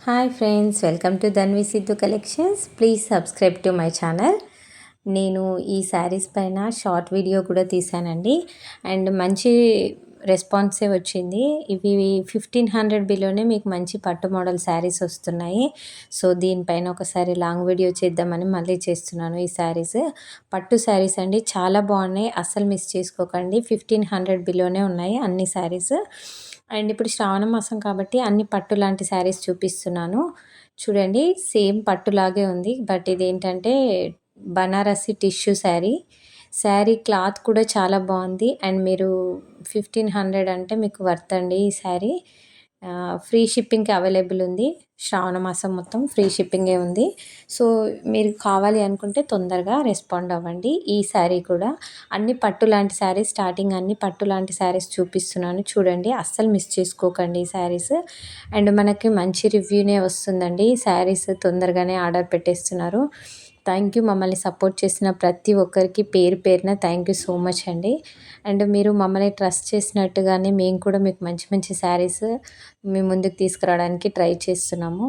Hi friends welcome to Dhanvi Siddhu collections please subscribe to my channel నేను ఈ శారీస్ పైన short video కూడా తీసానండి and మంచి రెస్పాన్సే వచ్చింది. ఇవి ఫిఫ్టీన్ హండ్రెడ్ బిలోనే మీకు మంచి పట్టు మోడల్ శారీస్ వస్తున్నాయి. సో దీనిపైన ఒకసారి లాంగ్ వీడియో చేద్దామని మళ్ళీ చేస్తున్నాను ఈ శారీస్. పట్టు శారీస్ అండి చాలా బాగున్నాయి. అస్సలు మిస్ చేసుకోకండి. ఫిఫ్టీన్ హండ్రెడ్ బిలోనే ఉన్నాయి అన్ని శారీస్. అండ్ ఇప్పుడు శ్రావణ మాసం కాబట్టి అన్ని పట్టు లాంటి శారీస్ చూపిస్తున్నాను. చూడండి సేమ్ పట్టులాగే ఉంది. బట్ ఇది ఏంటంటే బనారసి టిష్యూ శారీ. శారీ క్లాత్ కూడా చాలా బాగుంది. అండ్ మీరు ఫిఫ్టీన్ హండ్రెడ్ అంటే మీకు వర్త్ అండి ఈ శారీ. ఫ్రీ షిప్పింగ్కి అవైలబుల్ ఉంది. శ్రావణ మాసం మొత్తం ఫ్రీ షిప్పింగే ఉంది. సో మీరు కావాలి అనుకుంటే తొందరగా రెస్పాండ్ అవ్వండి. ఈ శారీ కూడా అన్ని పట్టు లాంటి శారీస్ స్టార్టింగ్ అన్ని పట్టు లాంటి శారీస్ చూపిస్తున్నాను. చూడండి అస్సలు మిస్ చేసుకోకండి ఈ శారీస్. అండ్ మనకి మంచి రివ్యూనే వస్తుందండి. ఈ శారీస్ తొందరగానే ఆర్డర్ పెట్టేస్తున్నారు. థ్యాంక్ యూ మమ్మల్ని సపోర్ట్ చేసిన ప్రతి ఒక్కరికి పేరు పేరున థ్యాంక్ యూ సో మచ్ అండి. అండ్ మీరు మమ్మల్ని ట్రస్ట్ చేసినట్టుగానే మేము కూడా మీకు మంచి మంచి శారీస్ మీ ముందుకు తీసుకురావడానికి ట్రై చేస్తున్నాము.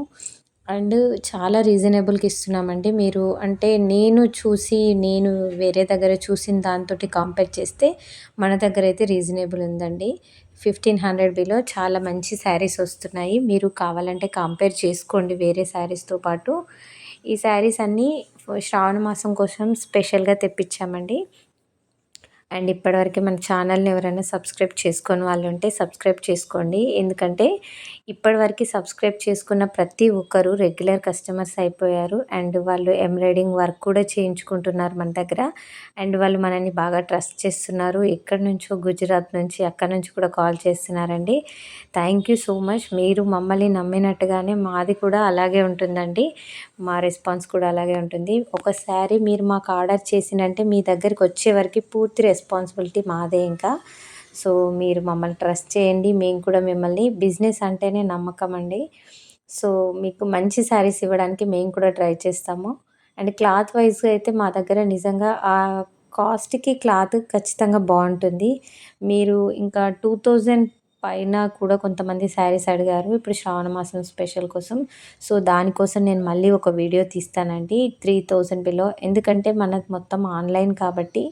అండ్ చాలా రీజనబుల్కి ఇస్తున్నామండి. మీరు అంటే నేను చూసి నేను వేరే దగ్గర చూసిన దాంతో కంపేర్ చేస్తే మన దగ్గర అయితే రీజనబుల్ ఉందండి. ఫిఫ్టీన్ హండ్రెడ్ బిలో చాలా మంచి శారీస్ వస్తున్నాయి. మీరు కావాలంటే కంపేర్ చేసుకోండి వేరే శారీస్తో పాటు. ఈ శారీస్ అన్నీ శ్రావణ మాసం కోసం స్పెషల్గా తెప్పించామండి. అండ్ ఇప్పటివరకు మన ఛానల్ని ఎవరైనా సబ్స్క్రైబ్ చేసుకొని వాళ్ళు ఉంటే సబ్స్క్రైబ్ చేసుకోండి. ఎందుకంటే ఇప్పటివరకు సబ్స్క్రైబ్ చేసుకున్న ప్రతి ఒక్కరు రెగ్యులర్ కస్టమర్స్ అయిపోయారు. అండ్ వాళ్ళు ఎంబ్రాయిడింగ్ వర్క్ కూడా చేయించుకుంటున్నారు మన దగ్గర. అండ్ వాళ్ళు మనల్ని బాగా ట్రస్ట్ చేస్తున్నారు. ఎక్కడి నుంచో గుజరాత్ నుంచి అక్కడి నుంచి కూడా కాల్ చేస్తున్నారండి. Thank you so much. మీరు మమ్మల్ని నమ్మినట్టుగానే మాది కూడా అలాగే ఉంటుందండి. మా రెస్పాన్స్ కూడా అలాగే ఉంటుంది. ఒకసారి మీరు మాకు ఆర్డర్ చేసినంటే మీ దగ్గరికి వచ్చే వరకు పూర్తి రెస్పాన్సిబిలిటీ మాదే ఇంకా. సో మీరు మమ్మల్ని ట్రస్ట్ చేయండి. మేము కూడా మిమ్మల్ని బిజినెస్ అంటేనే నమ్మకం అండి. సో మీకు మంచి శారీస్ ఇవ్వడానికి మేము కూడా ట్రై చేస్తాము. అండ్ క్లాత్ వైజ్గా అయితే మా దగ్గర నిజంగా ఆ కాస్ట్కి క్లాత్ ఖచ్చితంగా బాగుంటుంది. మీరు ఇంకా టూ థౌజండ్ పైన కూడా కొంతమంది శారీస్ అడిగారు. ఇప్పుడు శ్రావణ మాసం స్పెషల్ కోసం. సో దానికోసం నేను మళ్ళీ ఒక వీడియో తీస్తానండి. Three thousand below. ఎందుకంటే మనకు మొత్తం ఆన్లైన్ కాబట్టి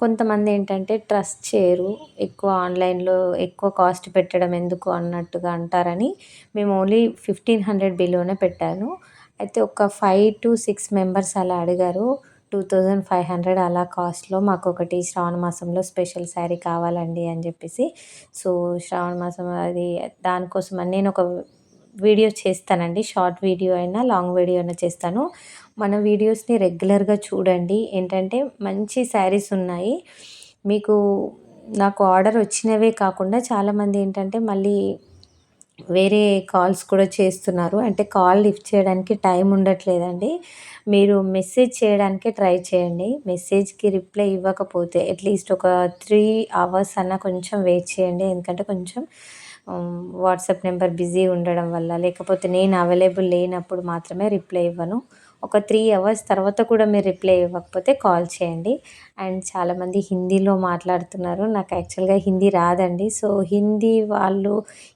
కొంతమంది ఏంటంటే ట్రస్ట్ చేయరు. ఎక్కువ ఆన్లైన్లో ఎక్కువ కాస్ట్ పెట్టడం ఎందుకు అన్నట్టుగా అంటారని మేము ఓన్లీ ఫిఫ్టీన్ హండ్రెడ్ బిలోనే పెట్టాను. అయితే ఒక ఫైవ్ టు సిక్స్ మెంబర్స్ అలా అడిగారు టూ థౌజండ్ ఫైవ్ హండ్రెడ్ అలా కాస్ట్లో మాకు ఒకటి శ్రావణ మాసంలో స్పెషల్ శారీ కావాలండి అని చెప్పేసి. సో శ్రావణ మాసం అది దానికోసం అని నేను ఒక వీడియో చేస్తానండి. షార్ట్ వీడియో అయినా లాంగ్ వీడియో అయినా చేస్తాను. మన వీడియోస్ని రెగ్యులర్గా చూడండి. ఏంటంటే మంచి శారీస్ ఉన్నాయి. మీకు నాకు ఆర్డర్ వచ్చినవే కాకుండా చాలామంది ఏంటంటే మళ్ళీ వేరే కాల్స్ కూడా చేస్తున్నారు. అంటే కాల్ లిఫ్ట్ చేయడానికి టైం ఉండట్లేదండి. మీరు మెసేజ్ చేయడానికి ట్రై చేయండి. మెసేజ్కి రిప్లై ఇవ్వకపోతే అట్లీస్ట్ ఒక త్రీ అవర్స్ అన్న కొంచెం వెయిట్ చేయండి. ఎందుకంటే కొంచెం వాట్సాప్ నెంబర్ బిజీ ఉండడం వల్ల లేకపోతే నేను అవైలబుల్ లేనప్పుడు మాత్రమే రిప్లై ఇవ్వను. ఒక త్రీ అవర్స్ తర్వాత కూడా మీరు రిప్లై ఇవ్వకపోతే కాల్ చేయండి. అండ్ చాలామంది హిందీలో మాట్లాడుతున్నారు. నాకు యాక్చువల్గా హిందీ రాదండి. సో హిందీ వాళ్ళు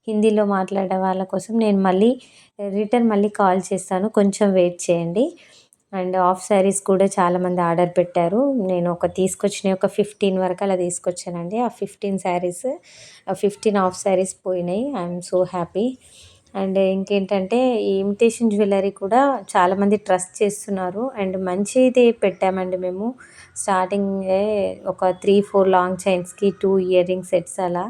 హిందీలో మాట్లాడే వాళ్ళ కోసం నేను మళ్ళీ రిటర్న్ మళ్ళీ కాల్ చేస్తాను. కొంచెం వెయిట్ చేయండి. అండ్ హాఫ్ శారీస్ కూడా చాలామంది ఆర్డర్ పెట్టారు. నేను ఒక తీసుకొచ్చిన ఒక ఫిఫ్టీన్ వరకు అలా తీసుకొచ్చానండి. ఆ fifteen saris fifteen half saris పోయినాయి. ఐఎమ్ సో హ్యాపీ అండ్ ఇంకేంటంటే ఈ ఇమిటేషన్ జ్యువెలరీ కూడా చాలామంది ట్రస్ట్ చేస్తున్నారు. అండ్ మంచిది పెట్టామండి మేము. స్టార్టింగే ఒక త్రీ ఫోర్ లాంగ్ చైన్స్కి టూ ఇయర్ రింగ్ సెట్స్ అలా.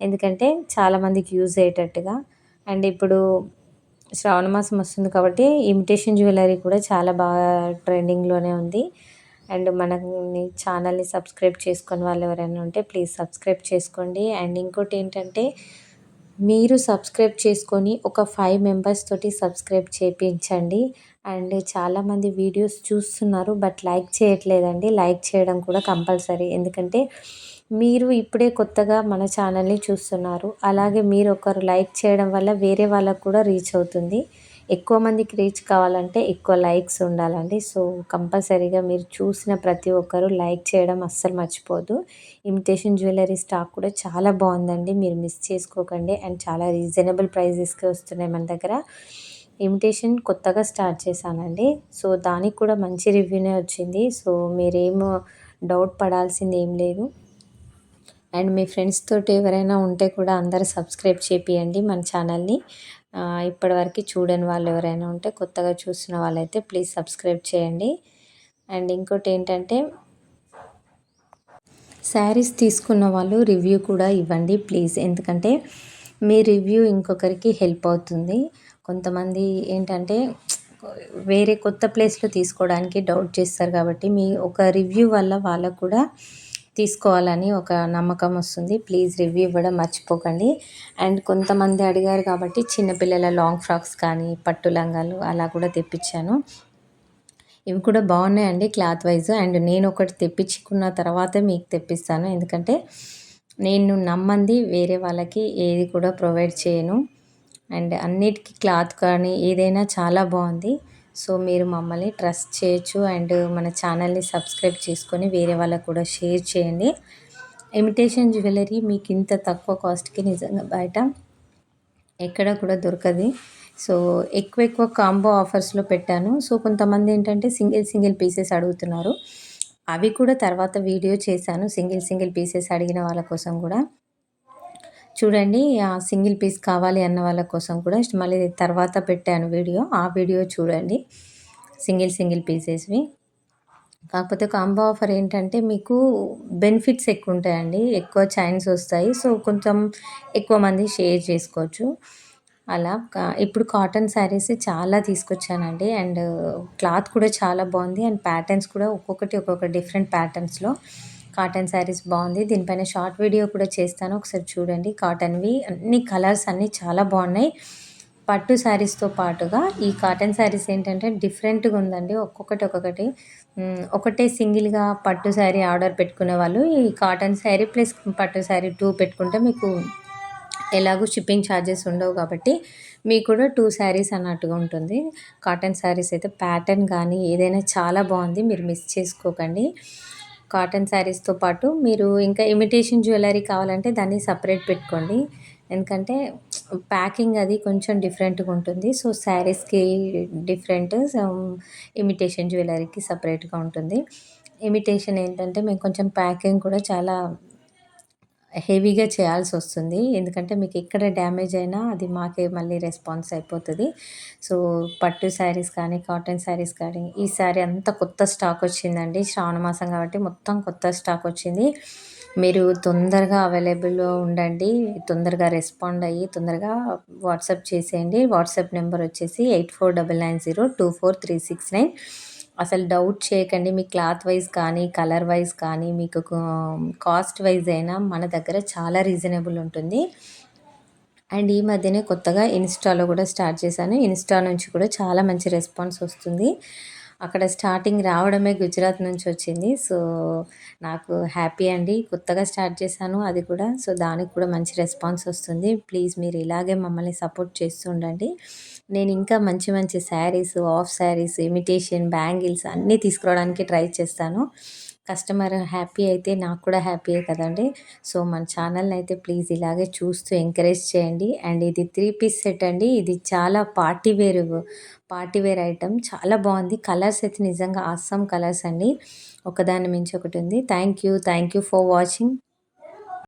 ఎందుకంటే చాలామందికి యూజ్ అయ్యేటట్టుగా. అండ్ ఇప్పుడు శ్రావణ మాసం వస్తుంది కాబట్టి ఇమిటేషన్ జ్యువెలరీ కూడా చాలా బాగా ట్రెండింగ్లోనే ఉంది. అండ్ మనని ఛానల్ని సబ్స్క్రైబ్ చేసుకొని వాళ్ళు ఎవరైనా ఉంటే ప్లీజ్ సబ్స్క్రైబ్ చేసుకోండి. అండ్ ఇంకోటి ఏంటంటే మీరు సబ్స్క్రైబ్ చేసుకొని ఒక ఫైవ్ మెంబర్స్ తోటి సబ్స్క్రైబ్ చేయించండి అండ్ చాలామంది వీడియోస్ చూస్తున్నారు బట్ లైక్ చేయట్లేదండి. లైక్ చేయడం కూడా కంపల్సరీ. ఎందుకంటే మీరు ఇప్పుడే కొత్తగా మన ఛానల్ని చూస్తున్నారు. అలాగే మీరు ఒకరు లైక్ చేయడం వల్ల వేరే వాళ్ళకు కూడా రీచ్ అవుతుంది. ఎక్కువ మందికి రీచ్ కావాలంటే ఎక్కువ లైక్స్ ఉండాలండి. సో కంపల్సరీగా మీరు చూసిన ప్రతి ఒక్కరు లైక్ చేయడం అస్సలు మర్చిపోదు ఇమిటేషన్ జ్యువెలరీ స్టాక్ కూడా చాలా బాగుందండి. మీరు మిస్ చేసుకోకండి. అండ్ చాలా రీజనబుల్ ప్రైజెస్కి వస్తున్నాయి మన దగ్గర. ఇమిటేషన్ కొత్తగా స్టార్ట్ చేశానండి. సో దానికి కూడా మంచి రివ్యూనే వచ్చింది. సో మీరేమో డౌట్ పడాల్సింది ఏం లేదు. అండ్ మీ ఫ్రెండ్స్ తోటి ఎవరైనా ఉంటే కూడా అందరు సబ్స్క్రైబ్ చేపియండి మన ఛానల్ని. ఇప్పటివరకు చూడని వాళ్ళు ఎవరైనా ఉంటే కొత్తగా చూసిన వాళ్ళైతే ప్లీజ్ సబ్స్క్రైబ్ చేయండి. అండ్ ఇంకోటి ఏంటంటే శారీస్ తీసుకున్న వాళ్ళు రివ్యూ కూడా ఇవ్వండి ప్లీజ్. ఎందుకంటే మీ రివ్యూ ఇంకొకరికి హెల్ప్ అవుతుంది. కొంతమంది ఏంటంటే వేరే కొత్త ప్లేస్లో తీసుకోవడానికి డౌట్ చేస్తారు కాబట్టి మీ ఒక రివ్యూ వల్ల వాళ్ళకు కూడా తీసుకోవాలని ఒక నమ్మకం వస్తుంది. ప్లీజ్ రివ్యూ ఇవ్వడం మర్చిపోకండి. అండ్ కొంతమంది అడిగారు కాబట్టి చిన్నపిల్లల లాంగ్ ఫ్రాక్స్ కానీ పట్టు లంగాలు అలా కూడా తెప్పించాను. ఇవి కూడా బాగున్నాయండి క్లాత్ వైజ్. అండ్ నేను ఒకటి తెప్పించుకున్న తర్వాత మీకు తెప్పిస్తాను. ఎందుకంటే నేను నమ్మంది వేరే వాళ్ళకి ఏది కూడా ప్రొవైడ్ చేయను. అండ్ అన్నిటికీ క్లాత్ కానీ ఏదైనా చాలా బాగుంది. సో మీరు మమ్మల్ని ట్రస్ట్ చేయొచ్చు అండ్ మన ఛానల్ని సబ్స్క్రైబ్ చేసుకొని వేరే వాళ్ళకు కూడా షేర్ చేయండి. ఇమిటేషన్ జ్యువెలరీ మీకు ఇంత తక్కువ కాస్ట్కి నిజంగా బయట ఎక్కడ కూడా దొరకదు. సో ఎక్కువ ఎక్కువ కాంబో ఆఫర్స్లో పెట్టాను. సో కొంతమంది ఏంటంటే సింగిల్ సింగిల్ పీసెస్ అడుగుతున్నారు. అవి కూడా తర్వాత వీడియో చేశాను. సింగిల్ సింగిల్ పీసెస్ అడిగిన వాళ్ళ కోసం కూడా. చూడండి ఆ సింగిల్ పీస్ కావాలి అన్న వాళ్ళ కోసం కూడా మళ్ళీ తర్వాత పెట్టాను వీడియో. ఆ వీడియో చూడండి. సింగిల్ సింగిల్ పీసెస్వి. కాకపోతే కాంబో ఆఫర్ ఏంటంటే మీకు బెనిఫిట్స్ ఎక్కువ ఉంటాయండి. ఎక్కువ చైన్స్ వస్తాయి. సో కొంచెం ఎక్కువ మంది షేర్ చేసుకోవచ్చు. అలా ఇప్పుడు కాటన్ శారీస్ చాలా తీసుకొచ్చానండి. అండ్ క్లాత్ కూడా చాలా బాగుంది. అండ్ ప్యాటర్న్స్ కూడా ఒక్కొక్కటి ఒక్కొక్క డిఫరెంట్ ప్యాటర్న్స్లో. కాటన్ శారీస్ బాగుంది. దీనిపైన షార్ట్ వీడియో కూడా చేస్తాను. ఒకసారి చూడండి. కాటన్వి అన్ని కలర్స్ అన్నీ చాలా బాగున్నాయి. పట్టు శారీస్తో పాటుగా ఈ కాటన్ శారీస్ ఏంటంటే డిఫరెంట్గా ఉందండి. ఒక్కొక్కటి ఒక్కొక్కటి. ఒకటే సింగిల్గా పట్టు శారీ ఆర్డర్ పెట్టుకునే వాళ్ళు ఈ కాటన్ శారీ ప్లస్ పట్టు శారీ టూ పెట్టుకుంటే మీకు ఎలాగో షిప్పింగ్ ఛార్జెస్ ఉండవు కాబట్టి మీకు కూడా టూ శారీస్ అన్నట్టుగా ఉంటుంది. కాటన్ శారీస్ అయితే ప్యాటర్న్ కానీ ఏదైనా చాలా బాగుంది. మీరు మిస్ చేసుకోకండి. కాటన్ శారీస్తో పాటు మీరు ఇంకా ఇమిటేషన్ జ్యువెలరీ కావాలంటే దాన్ని సపరేట్ పెట్టుకోండి. ఎందుకంటే ప్యాకింగ్ అది కొంచెం డిఫరెంట్గా ఉంటుంది. సో శారీస్కి డిఫరెంట్ ఇమిటేషన్ జ్యువెలరీకి సపరేట్గా ఉంటుంది. ఇమిటేషన్ ఏంటంటే మేము కొంచెం ప్యాకింగ్ కూడా చాలా హెవీగా చేయాల్సి వస్తుంది. ఎందుకంటే మీకు ఎక్కడ డ్యామేజ్ అయినా అది మాకే మళ్ళీ రెస్పాన్స్ అయిపోతుంది. సో పట్టు శారీస్ కానీ కాటన్ శారీస్ కానీ ఈ శారీ అంతా కొత్త స్టాక్ వచ్చిందండి. శ్రావణ మాసం కాబట్టి మొత్తం కొత్త స్టాక్ వచ్చింది. మీరు తొందరగా అవైలబుల్లో ఉండండి. తొందరగా రెస్పాండ్ అయ్యి తొందరగా వాట్సాప్ చేసేయండి. వాట్సాప్ నెంబర్ వచ్చేసి eight four double nine zero two four three six nine. అసలు డౌట్ చేయకండి. మీ క్లాత్ వైజ్ కానీ కలర్ వైజ్ కానీ మీకు కాస్ట్ వైజ్ అయినా మన దగ్గర చాలా రీజనబుల్ ఉంటుంది. అండ్ ఈ మధ్యనే కొత్తగా ఇన్స్టాలో కూడా స్టార్ట్ చేశాను. ఇన్స్టా నుంచి కూడా చాలా మంచి రెస్పాన్స్ వస్తుంది. అక్కడ స్టార్టింగ్ రావడమే గుజరాత్ నుంచి వచ్చింది. సో నాకు హ్యాపీ అండి. కొత్తగా స్టార్ట్ చేశాను అది కూడా. సో దానికి కూడా మంచి రెస్పాన్స్ వస్తుంది. ప్లీజ్ మీరు ఇలాగే మమ్మల్ని సపోర్ట్ చేస్తూ ఉండండి. నేను ఇంకా మంచి మంచి saris half saris imitation bangles అన్నీ తీసుకురావడానికి ట్రై చేస్తాను. కస్టమర్ హ్యాపీ అయితే నాకు కూడా హ్యాపీయే కదండి. సో మన ఛానల్ని అయితే ప్లీజ్ ఇలాగే చూస్తూ ఎంకరేజ్ చేయండి. అండ్ ఇది త్రీ పీస్ సెట్ అండి. ఇది చాలా party wear party wear item. చాలా బాగుంది. కలర్స్ అయితే నిజంగా అస్సాం కలర్స్ అండి. ఒకదాని మించి ఒకటి ఉంది. Thank you. Thank you for watching.